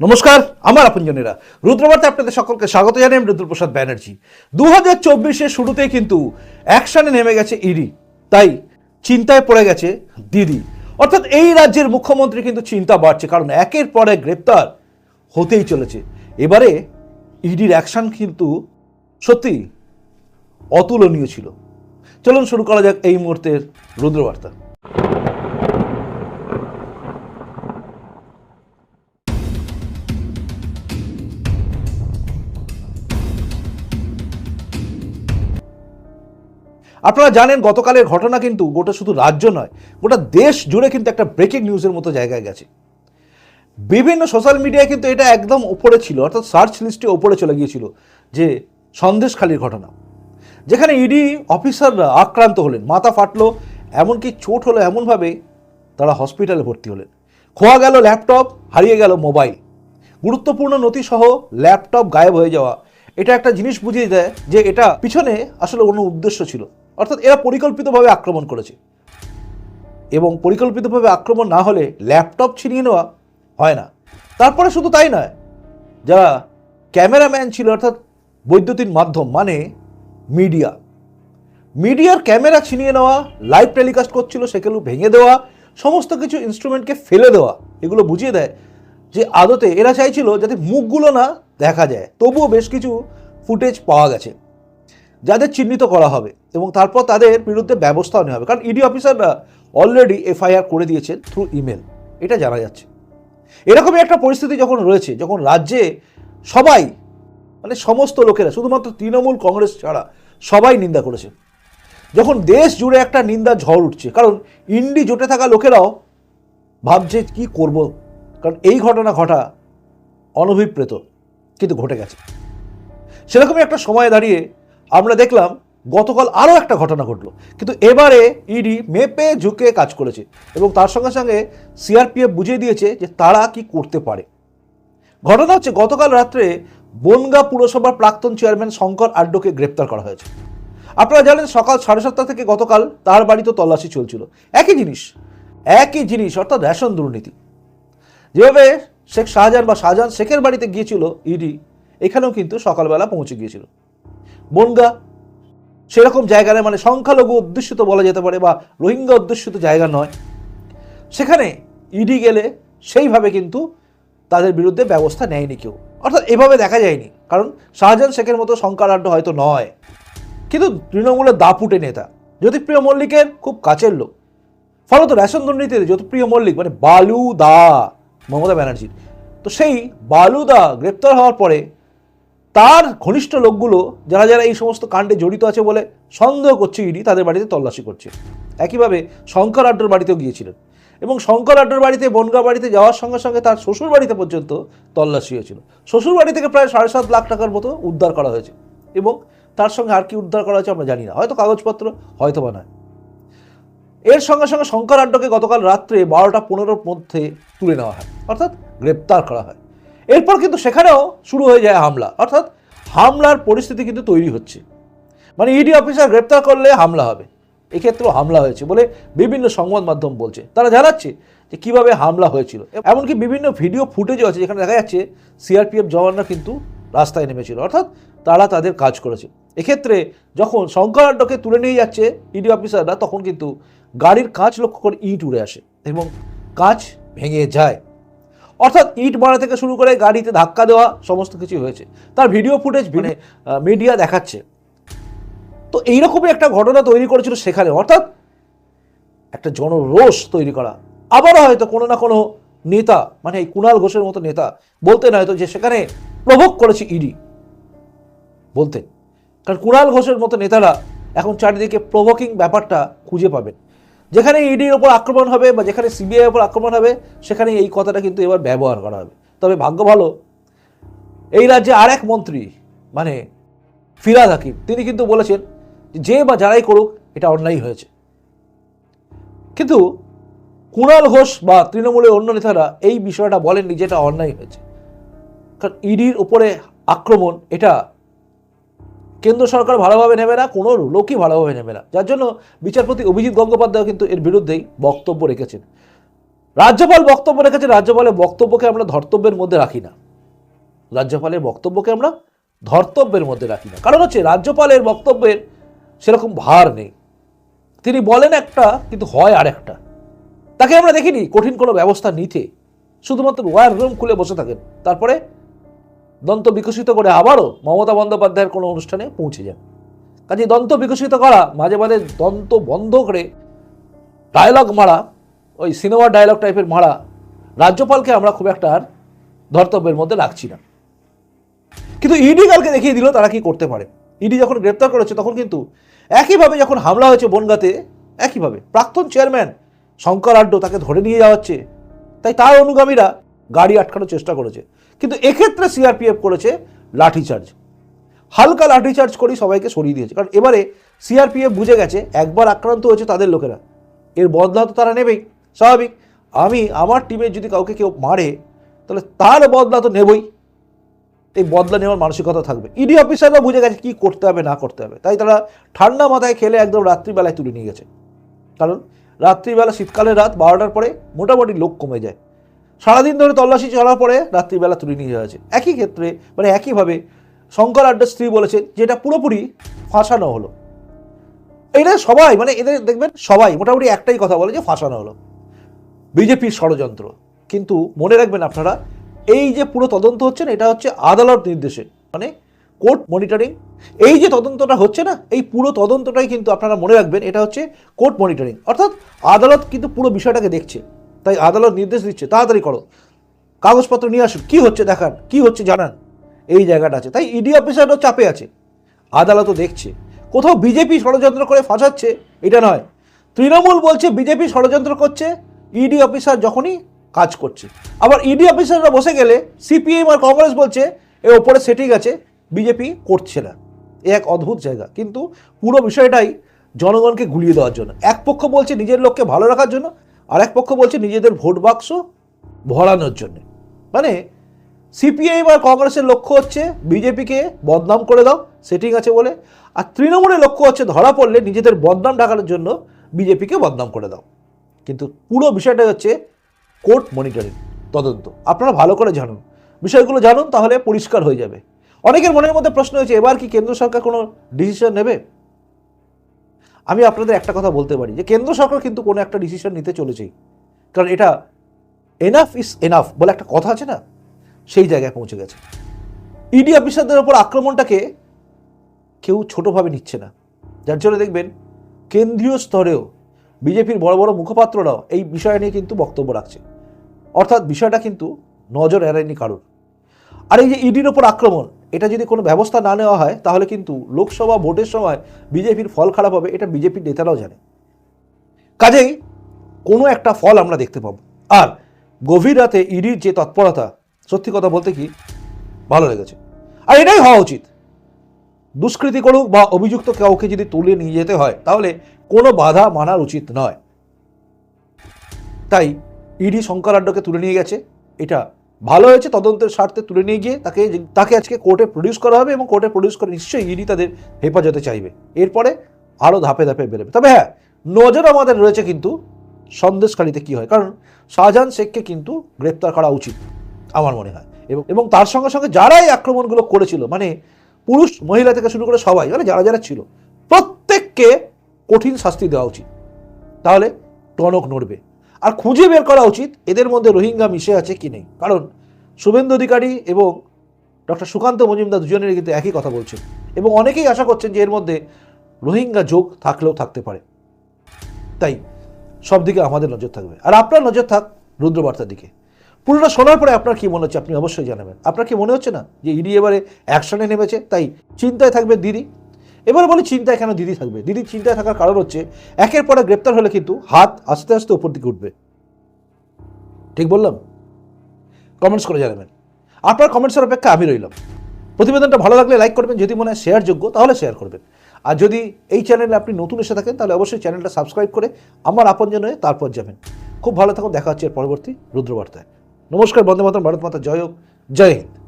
নমস্কার, আমার আপনজনেরা। রুদ্রবার্তে আপনাদের সকলকে স্বাগত জানাই আমি রুদ্রপ্রসাদ ব্যানার্জি। দু হাজার চব্বিশের শুরুতেই কিন্তু অ্যাকশনে নেমে গেছে ইডি। তাই চিন্তায় পড়ে গেছে দিদি। অর্থাৎ এই রাজ্যের মুখ্যমন্ত্রী কিন্তু চিন্তা বাড়ছে, কারণ একের পর এক গ্রেপ্তার হতেই চলেছে। এবারে ইডির অ্যাকশন কিন্তু সত্যি অতুলনীয় ছিল। চলুন শুরু করা যাক এই মুহূর্তের রুদ্রবার্তা। আপনারা জানেন গতকালের ঘটনা কিন্তু গোটা শুধু রাজ্য নয়, গোটা দেশ জুড়ে কিন্তু একটা ব্রেকিং নিউজের মতো জায়গায় গেছে। বিভিন্ন সোশ্যাল মিডিয়ায় কিন্তু এটা একদম ওপরে ছিল, অর্থাৎ সার্চ লিস্টে ওপরে চলে গিয়েছিল, যে সন্দেশখালির ঘটনা। যেখানে ইডি অফিসাররা আক্রান্ত হলেন, মাথা ফাটলো, এমনকি চোট হলো এমনভাবে তারা হসপিটালে ভর্তি হলেন। খোয়া গেল ল্যাপটপ হারিয়ে গেল মোবাইল গুরুত্বপূর্ণ নথিসহ ল্যাপটপ গায়েব হয়ে যাওয়া, এটা একটা জিনিস বুঝিয়ে দেয় যে এটা পিছনে আসলে কোনো উদ্দেশ্য ছিল। অর্থাৎ এরা পরিকল্পিতভাবে আক্রমণ করেছে। এবং পরিকল্পিতভাবে আক্রমণ না হলে ল্যাপটপ ছিনিয়ে নেওয়া হয় না। তারপরে শুধু তাই নয়, যারা ক্যামেরাম্যান ছিল, অর্থাৎ বৈদ্যুতিন মাধ্যম মানে মিডিয়া। মিডিয়ার ক্যামেরা ছিনিয়ে নেওয়া, লাইভ টেলিকাস্ট করছিল, সেগুলো ভেঙে দেওয়া, সমস্ত কিছু ইনস্ট্রুমেন্টকে ফেলে দেওয়া, এগুলো বুঝিয়ে দেয় যে আদতে এরা চাইছিল যাতে মুখগুলো না দেখা যায়। তবুও বেশ কিছু ফুটেজ পাওয়া গেছে। যাদের চিহ্নিত করা হবে এবং তারপর তাদের বিরুদ্ধে ব্যবস্থাও নেওয়া হবে। কারণ ইডি অফিসাররা অলরেডি এফআইআর করে দিয়েছেন থ্রু ইমেল এটা জানা যাচ্ছে। এরকমই একটা পরিস্থিতি যখন রয়েছে, যখন রাজ্যে সবাই মানে সমস্ত লোকেরা, শুধুমাত্র তৃণমূল কংগ্রেস ছাড়া সবাই নিন্দা করেছে। যখন দেশ জুড়ে একটা নিন্দা ঝড় উঠছে, কারণ ইন্ডি জোটে থাকা লোকেরাও ভাবছে কি করব, কারণ এই ঘটনা ঘটা অনভিপ্রেত, কিন্তু ঘটে গেছে। সেরকমই একটা সময় দাঁড়িয়ে আমরা দেখলাম গতকাল আরও একটা ঘটনা ঘটলো। কিন্তু এবারে ইডি মেপে ঝুঁকে কাজ করেছে এবং তার সঙ্গে সঙ্গে সিআরপিএফ বুঝিয়ে দিয়েছে যে তারা কি করতে পারে। ঘটনা হচ্ছে গতকাল রাত্রে বনগা পুরসভার প্রাক্তন চেয়ারম্যান শঙ্কর আড্ডকে গ্রেপ্তার করা হয়েছে। আপনারা জানেন সকাল সাড়ে সাতটা থেকে গতকাল তার বাড়িতে তল্লাশি চলছিল। একই জিনিস একই জিনিস, অর্থাৎ রেশন দুর্নীতি। যেভাবে শেখ শাহজাহান বা শাহজাহান শেখের বাড়িতে গিয়েছিল ইডি এখানেও কিন্তু সকালবেলা পৌঁছে গিয়েছিল। বনগা, সেরকম জায়গা নয় মানে সংখ্যালঘু অধ্যুষিত বলা যেতে পারে বা রোহিঙ্গা অধ্যুষিত জায়গা নয়। সেখানে ইডি গেলে সেইভাবে কিন্তু তাদের বিরুদ্ধে ব্যবস্থা নেয়নি কেউ। অর্থাৎ এভাবে দেখা যায়নি, কারণ শাহজাহান শেখের মতো শঙ্করাঢ্য হয়তো নয়। কিন্তু তৃণমূলের দাপুটে নেতা, জ্যোতিপ্রিয় মল্লিকের খুব কাছের লোক। ফলত রেশন দুর্নীতিতে জ্যোতিপ্রিয় মল্লিক মানে বালু দা মমতা ব্যানার্জির। তো সেই বালুদা গ্রেপ্তার হওয়ার পরে তার ঘনিষ্ঠ লোকগুলো, যারা যারা এই সমস্ত কাণ্ডে জড়িত আছে বলে সন্দেহ করছে ইডি, তাদের বাড়িতে তল্লাশি করছে। একইভাবে শঙ্কর আড্ডর বাড়িতেও গিয়েছিলেন। এবং শঙ্কর আড্ডর বাড়িতে, বনগা বাড়িতে যাওয়ার সঙ্গে সঙ্গে তার শ্বশুর বাড়িতে পর্যন্ত তল্লাশি হয়েছিল। শ্বশুর বাড়ি থেকে প্রায় সাড়ে সাত লাখ টাকার মতো উদ্ধার করা হয়েছে। এবং তার সঙ্গে আর কি উদ্ধার করা হয়েছে আমরা জানি না। হয়তো কাগজপত্র, হয়তো বা নয়। এর সঙ্গে সঙ্গে শঙ্কর আড্ডকে গতকাল রাত্রে বারোটা পনেরোর মধ্যে তুলে নেওয়া হয়। অর্থাৎ গ্রেপ্তার করা হয়। এরপর কিন্তু সেখানেও শুরু হয়ে যায় হামলা। অর্থাৎ হামলার পরিস্থিতি কিন্তু তৈরি হচ্ছে। মানে ইডি অফিসার গ্রেপ্তার করলে হামলা হবে। এক্ষেত্রেও হামলা হয়েছে বলে বিভিন্ন সংবাদ মাধ্যম বলছে। তারা জানাচ্ছে যে কীভাবে হামলা হয়েছিল। এমনকি বিভিন্ন ভিডিও ফুটেজও আছে যেখানে দেখা যাচ্ছে সিআরপিএফ জওয়ানরা কিন্তু রাস্তায় নেমেছিল। অর্থাৎ তারা তাদের কাজ করেছে। এক্ষেত্রে যখন শঙ্কর আড্ডকে তুলে নিয়ে যাচ্ছে ইডি অফিসাররা তখন কিন্তু গাড়ির কাঁচ লক্ষ্য করে ইট উড়ে আসে এবং কাঁচ ভেঙে যায়। অর্থাৎ ইট মারা থেকে শুরু করে গাড়িতে ধাক্কা দেওয়া সমস্ত কিছু হয়েছে। তার ভিডিও ফুটেজ মানে মিডিয়া দেখাচ্ছে। তো এইরকমই একটা ঘটনা তৈরি করেছিল সেখানে। অর্থাৎ একটা জনরোষ তৈরি করা। আবারও হয়তো কোনো না কোনো নেতা মানে এই কুণাল ঘোষের মতো নেতা বলতেন হয়তো যে সেখানে প্রভোগ করেছে ইডি বলতেন। কারণ কুণাল ঘোষের মতো নেতারা এখন চারিদিকে প্রভোকিং ব্যাপারটা খুঁজে পাবেন। যেখানে ইডির ওপর আক্রমণ হবে বা যেখানে সিবিআই ওপর আক্রমণ হবে সেখানে এই কথাটা কিন্তু এবার ব্যবহার করা হবে। তবে ভাগ্য ভালো, এই রাজ্যে আর এক মন্ত্রী মানে ফিরাদ হাকিম, তিনি কিন্তু বলেছেন যে বা যারাই করুক, এটা অন্যায় হয়েছে। কিন্তু কুণাল ঘোষ বা তৃণমূলের অন্য নেতারা এই বিষয়টা বলেননি যেটা অন্যায় হয়েছে। কারণ ইডির উপরে আক্রমণ, এটা কেন্দ্র সরকার ভালোভাবে নেবে না, কোনো লোকই ভালোভাবে নেবে না। যার জন্য বিচারপতি অভিজিৎ গঙ্গোপাধ্যায় কিন্তু এর বিরুদ্ধেই বক্তব্য রেখেছেন। রাজ্যপাল বক্তব্য রেখেছেন, রাজ্যপালের বক্তব্যকে আমরা ধর্তব্যের মধ্যে রাখি না। রাজ্যপালের বক্তব্যকে আমরা ধর্তব্যের মধ্যে রাখি না। কারণ হচ্ছে, রাজ্যপালের বক্তব্যের সেরকম ভার নেই। তিনি বলেন একটা, কিন্তু হয় আর একটা তাকে আমরা দেখিনি, কঠিন কোনো ব্যবস্থা নিতে। শুধুমাত্র ওয়ার রুম খুলে বসে থাকেন। তারপরে দন্ত বিকশিত করে আবারও মমতা বন্দ্যোপাধ্যায়ের কোনো অনুষ্ঠানে পৌঁছে যান। কাজে দন্ত বিকশিত করা, মাঝে মাঝে দন্ত বন্ধ করে ডায়লগ মারা, ওই সিনেমা ডায়লগ টাইপের মারা, রাজ্যপালকে আমরা খুব একটা আর ধর্তব্যের মধ্যে রাখছি না। কিন্তু ইডি কালকে দেখিয়ে দিল তারা কি করতে পারে। ইডি যখন গ্রেপ্তার করেছে তখন কিন্তু একইভাবে যখন হামলা হয়েছে বনগাতে, একইভাবে প্রাক্তন চেয়ারম্যান শঙ্কর আড্ড তাকে ধরে নিয়ে যাওয়া হচ্ছে। তাই তার অনুগামীরা গাড়ি আটকানোর চেষ্টা করেছে। কিন্তু এক্ষেত্রে সিআরপিএফ করেছে লাঠিচার্জ হালকা লাঠিচার্জ করেই সবাইকে সরিয়ে দিয়েছে। কারণ এবারে সিআরপিএফ বুঝে গেছে, একবার আক্রান্ত হয়েছে তাদের লোকেরা। এর বদলা তো তারা নেবেই, স্বাভাবিক। আমি, আমার টিমের যদি কাউকে কেউ মারে, তাহলে তার বদলা তো নেবই। এই বদলা নেওয়ার মানসিকতা থাকবে। ইডি অফিসাররা বুঝে গেছে কি করতে হবে, না করতে হবে। তাই তারা ঠান্ডা মাথায় খেলে একদম রাত্রিবেলায় তুলে নিয়ে গেছে। কারণ রাত্রিবেলা শীতকালের রাত বারোটার পরে মোটামুটি লোক কমে যায়। সারাদিন ধরে তল্লাশি চলার পরে রাত্রিবেলা তুলে নিয়ে যাওয়া হয়েছে। একই ক্ষেত্রে মানে একইভাবে শঙ্কর আড্ডার স্ত্রী বলেছে যেটা পুরোপুরি ফাঁসানো হলো। এটা সবাই মানে এদের দেখবেন সবাই মোটামুটি একটাই কথা বলে যে ফাঁসানো হলো। বিজেপির ষড়যন্ত্র। কিন্তু মনে রাখবেন আপনারা, এই যে পুরো তদন্ত হচ্ছে না, এটা হচ্ছে আদালত নির্দেশে। মানে কোর্ট মনিটরিং, এই যে তদন্তটা হচ্ছে না, এই পুরো তদন্তটাই কিন্তু আপনারা মনে রাখবেন, এটা হচ্ছে কোর্ট মনিটরিং। অর্থাৎ আদালত কিন্তু পুরো বিষয়টাকে দেখছে। তাই আদালত নির্দেশ দিচ্ছে, তাড়াতাড়ি করো। কাগজপত্র নিয়ে আসুন, কী হচ্ছে দেখান, কী হচ্ছে জানান। এই জায়গাটা আছে। তাই ইডি অফিসারও চাপে আছে। আদালতও দেখছে। কোথাও বিজেপি ষড়যন্ত্র করে ফাঁসাচ্ছে, এটা নয়। তৃণমূল বলছে বিজেপি ষড়যন্ত্র করছে ইডি অফিসার যখনই কাজ করছে। আবার ইডি অফিসাররা বসে গেলে সিপিএম আর কংগ্রেস বলছে, এ ওপরে সেটিং আছে বিজেপি করছে না। এ এক অদ্ভুত জায়গা। কিন্তু পুরো বিষয়টাই জনগণকে গুলিয়ে দেওয়ার জন্য। এক পক্ষ বলছে নিজের লোককে ভালো রাখার জন্য আর এক পক্ষ বলছে নিজেদের ভোট বাক্স ভরানোর জন্য। মানে সিপিআইএম আর কংগ্রেসের লক্ষ্য হচ্ছে বিজেপিকে বদনাম করে দাও সেটিং আছে বলে, আর তৃণমূলের লক্ষ্য হচ্ছে ধরা পড়লে নিজেদের বদনাম ঢাকানোর জন্য বিজেপিকে বদনাম করে দাও। কিন্তু পুরো বিষয়টা হচ্ছে কোর্ট মনিটরিং, তদন্ত। আপনারা ভালো করে জানুন। বিষয়গুলো জানুন, তাহলে পরিষ্কার হয়ে যাবে। অনেকের মনের মধ্যে প্রশ্ন হয়েছে, এবার কি কেন্দ্র সরকার কোনো ডিসিশন নেবে? আমি আপনাদের একটা কথা বলতে পারি যে কেন্দ্র সরকার কিন্তু কোনো একটা ডিসিশন নিতে চলেছেই। কারণ এটা এনাফ ইস এনাফ বলে একটা কথা আছে না? সেই জায়গায় পৌঁছে গেছে। ইডি অফিসারদের ওপর আক্রমণটাকে কেউ ছোটোভাবে নিচ্ছে না। যার জন্য দেখবেন কেন্দ্রীয় স্তরেও বিজেপির বড় বড় মুখপাত্ররাও এই বিষয় নিয়ে কিন্তু বক্তব্য রাখছে। অর্থাৎ বিষয়টা কিন্তু নজর এড়ায়নি কারোর। আর এই যে ইডির ওপর আক্রমণ, এটা যদি কোনো ব্যবস্থা না নেওয়া হয়, তাহলে কিন্তু লোকসভা ভোটের সময় বিজেপির ফল খারাপ হবে, এটা বিজেপির নেতারাও জানে। কাজেই কোনো একটা ফল আমরা দেখতে পাবো। আর গভীর রাতে ইডির যে তৎপরতা, সত্যি কথা বলতে কি, ভালো লেগেছে। আর এটাই হওয়া উচিত। দুষ্কৃতি করুক বা অভিযুক্ত কাউকে যদি তুলে নিয়ে যেতে হয়, তাহলে কোনো বাধা মানার উচিত নয়। তাই ইডি শঙ্করাড্ডকে তুলে নিয়ে গেছে, এটা ভালো হয়েছে, তদন্তের স্বার্থে তুলে নিয়ে গিয়ে তাকে তাকে আজকে কোর্টে প্রডিউস করা হবে এবং কোর্টে প্রডিউস করে নিশ্চয়ই ইডি তাদের হেফাজতে চাইবে। এরপরে আরও ধাপে ধাপে বেরোবে তবে হ্যাঁ নজর আমাদের রয়েছে কিন্তু সন্দেশকারীতে কি হয়। কারণ শাহজাহান শেখকে কিন্তু গ্রেপ্তার করা উচিত, আমার মনে হয়। এবং এবং তার সঙ্গে সঙ্গে যারাই আক্রমণগুলো করেছিল মানে পুরুষ, মহিলা থেকে শুরু করে সবাই মানে যারা যারা ছিল, প্রত্যেককে কঠিন শাস্তি দেওয়া উচিত। তাহলে টনক নড়বে। আর খুঁজে বের করা উচিত এদের মধ্যে রোহিঙ্গা মিশে আছে কি নেই। কারণ শুভেন্দু অধিকারী এবং ডক্টর সুকান্ত মজুমদার দুজনের কিন্তু একই কথা বলছেন এবং অনেকেই আশা করছেন যে এর মধ্যে রোহিঙ্গা যোগ থাকলেও থাকতে পারে। তাই সব দিকে আমাদের নজর থাকবে। আর আপনার নজর থাক রুদ্রবার্তার দিকে। পুরোটা শোনার পরে আপনার কি মনে হচ্ছে আপনি অবশ্যই জানাবেন। আপনার কি মনে হচ্ছে না যে ইডি এবারে অ্যাকশনে নেমেছে? তাই চিন্তায় থাকবে দিদি। এবার বলি চিন্তায় কেন দিদি থাকবে? দিদির চিন্তায় থাকার কারণ হচ্ছে, একের পরে গ্রেপ্তার হলে কিন্তু হাত আস্তে আস্তে উপর দিকে উঠবে। ঠিক বললাম? কমেন্টস করে জানাবেন। আপনার কমেন্টসের অপেক্ষা আমি রইলাম। প্রতিবেদনটা ভালো লাগলে লাইক করবেন, যদি মনে হয় শেয়ার যোগ্য, তাহলে শেয়ার করবেন। আর যদি এই চ্যানেলে আপনি নতুন এসে থাকেন, তাহলে অবশ্যই চ্যানেলটা সাবস্ক্রাইব করে আমার আপনজন হয়ে তারপর যাবেন। খুব ভালো থাকুন, দেখা হচ্ছে এর পরবর্তী রুদ্রবার্তায়। নমস্কার, বন্দে মাতরম, ভারত মাতা, জয় হোক, জয় হিন্দ।